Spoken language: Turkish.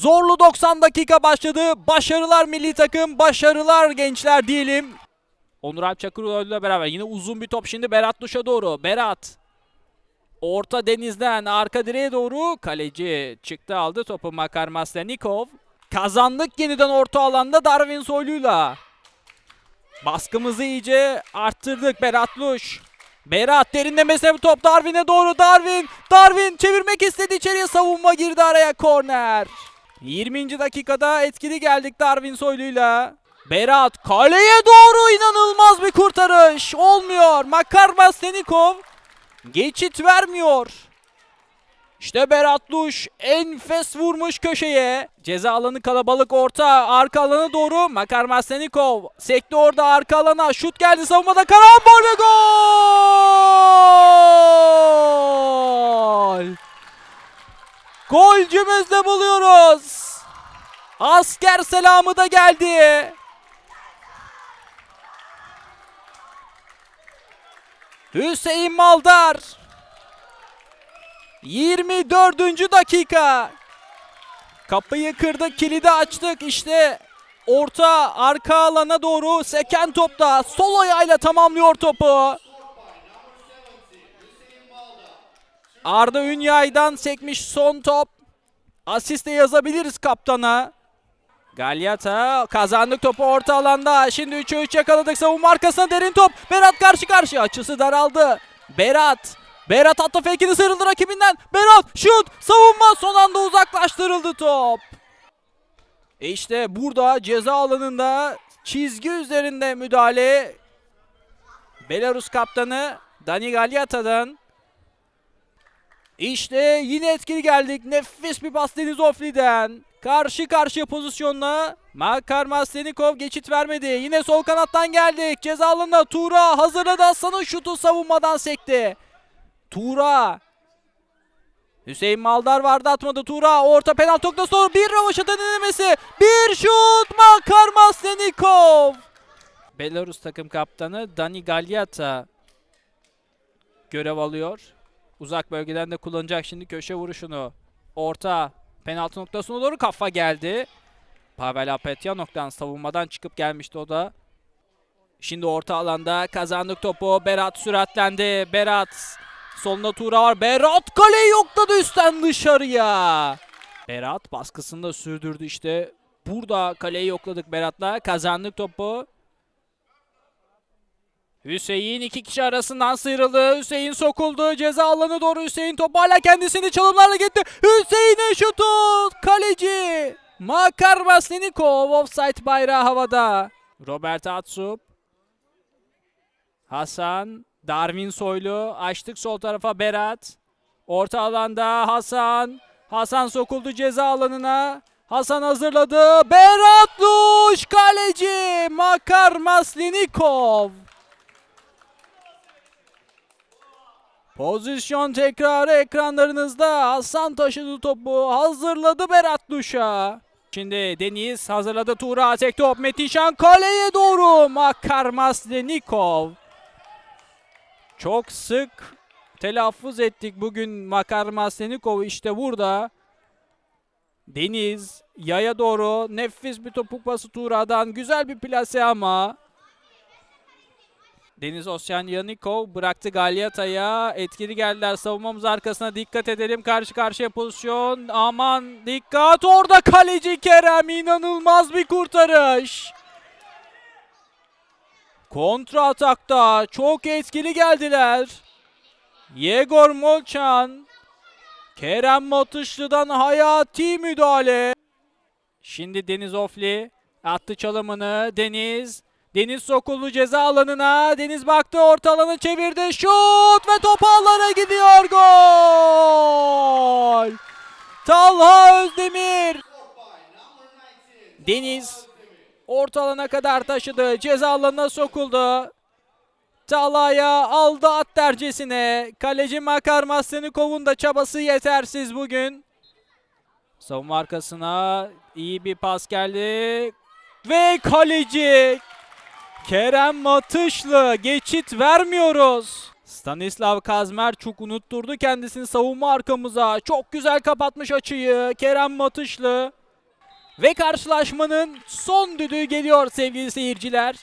Zorlu 90 dakika başladı. Başarılar milli takım, başarılar gençler diyelim. Onur Alp Çakıroğlu ile beraber yine uzun bir top şimdi Berat Duş'a doğru. Berat Orta denizden arka direğe doğru kaleci çıktı aldı topu Makar Maslenikov. Kazandık yeniden orta alanda Darwin Soylu'yla. Baskımızı iyice arttırdık Berat Luş. Berat derinlemesine bir top Darwin'e doğru Darwin. Darwin çevirmek istedi içeriye savunma girdi araya korner. 20. dakikada etkili geldik Darwin Soylu'yla. Berat kaleye doğru inanılmaz bir kurtarış. Olmuyor. Makar Maslenikov geçit vermiyor. İşte Berat Luş enfes vurmuş köşeye. Ceza alanı kalabalık orta arka alana doğru Makar Maslenikov sekti orada arka alana şut geldi savunmada karambol ve gol! Golcümüzde buluyoruz. Asker selamı da geldi. Hüseyin Maldar 24. dakika. Kapıyı kırdık, kilidi açtık. İşte orta arka alana doğru seken topta sol ayağıyla tamamlıyor topu. Arda Ünyay'dan sekmiş son top. Asiste yazabiliriz kaptana. Galyata kazandık topu orta alanda. Şimdi 3'e 3 yakaladık. Savunma arkasına derin top. Berat karşı karşıya. Açısı daraldı. Berat. Berat attı fake'ini sıyrıldı rakibinden. Berat şut. Savunma son anda uzaklaştırıldı top. E işte burada ceza alanında çizgi üzerinde müdahale. Belarus kaptanı Dani Galyata'dan. İşte yine etkili geldik. Nefis bir pas Deniz Ofli'den. Karşı karşıya pozisyonla Makar Maslenikov geçit vermedi. Yine sol kanattan geldik. Ceza alanına Tuğra hazırladı Hasan'ın şutu savunmadan sekti. Tuğra. Hüseyin Maldar vardı atmadı Tuğra. Orta penaltı noktası doğru bir rövaşata denemesi. Bir şut Makar Maslenikov. Belarus takım kaptanı Dani Galyata görev alıyor. Uzak bölgeden de kullanacak şimdi köşe vuruşunu. Orta penaltı noktasına doğru kafa geldi. Pavel Apetyanok'tan savunmadan çıkıp gelmişti o da. Şimdi orta alanda kazandık topu. Berat süratlendi. Berat solunda Tuğra var. Berat kaleyi yokladı üstten dışarıya. Berat baskısını da sürdürdü işte. Burada kaleyi yokladık Berat'la. Kazandık topu. Hüseyin iki kişi arasından sıyrıldı. Hüseyin sokuldu. Ceza alanı doğru Hüseyin top hala kendisini çalımlarla gitti. Hüseyin'in şutu. Kaleci. Makar Maslenikov offside bayrağı havada. Robert Atsup. Hasan. Darwin Soylu. Açtık sol tarafa Berat. Orta alanda Hasan. Hasan sokuldu ceza alanına. Hasan hazırladı. Berat Luş kaleci. Makar Maslenikov. Pozisyon tekrarı ekranlarınızda. Hasan taşıdı topu. Hazırladı Berat Duş'a. Şimdi Deniz hazırladı Tuğra. Tek top Metin Şan kaleye doğru. Makar Maslenikov. Çok sık telaffuz ettik bugün Makar Maslenikov işte burada. Deniz yaya doğru nefis bir topuk pası Tuğra'dan. Güzel bir plase ama. Deniz Osyan Yanikov bıraktı Galyata'ya. Etkili geldiler savunmamız arkasına dikkat edelim. Karşı karşıya pozisyon. Aman dikkat orada kaleci Kerem inanılmaz bir kurtarış. Kontra atakta çok etkili geldiler. Yegor Molchan. Kerem Matışlı'dan hayati müdahale. Şimdi Deniz Ofli attı çalımını. Deniz Deniz sokuldu ceza alanına. Deniz baktı orta alanı çevirdi. Şut ve top ağlara gidiyor. Gol! Talha Özdemir. Deniz orta alana kadar taşıdı. Ceza alanına sokuldu. Talha'ya aldı at dercesine. Kaleci Makar Maslenikov'un da çabası yetersiz bugün. Savunma arkasına iyi bir pas geldi. Ve kaleci Kerem Matışlı geçit vermiyoruz. Stanislav Kazmerçuk unutturdu kendisini savunma arkamıza. Çok güzel kapatmış açıyı Kerem Matışlı. Ve karşılaşmanın son düdüğü geliyor sevgili seyirciler.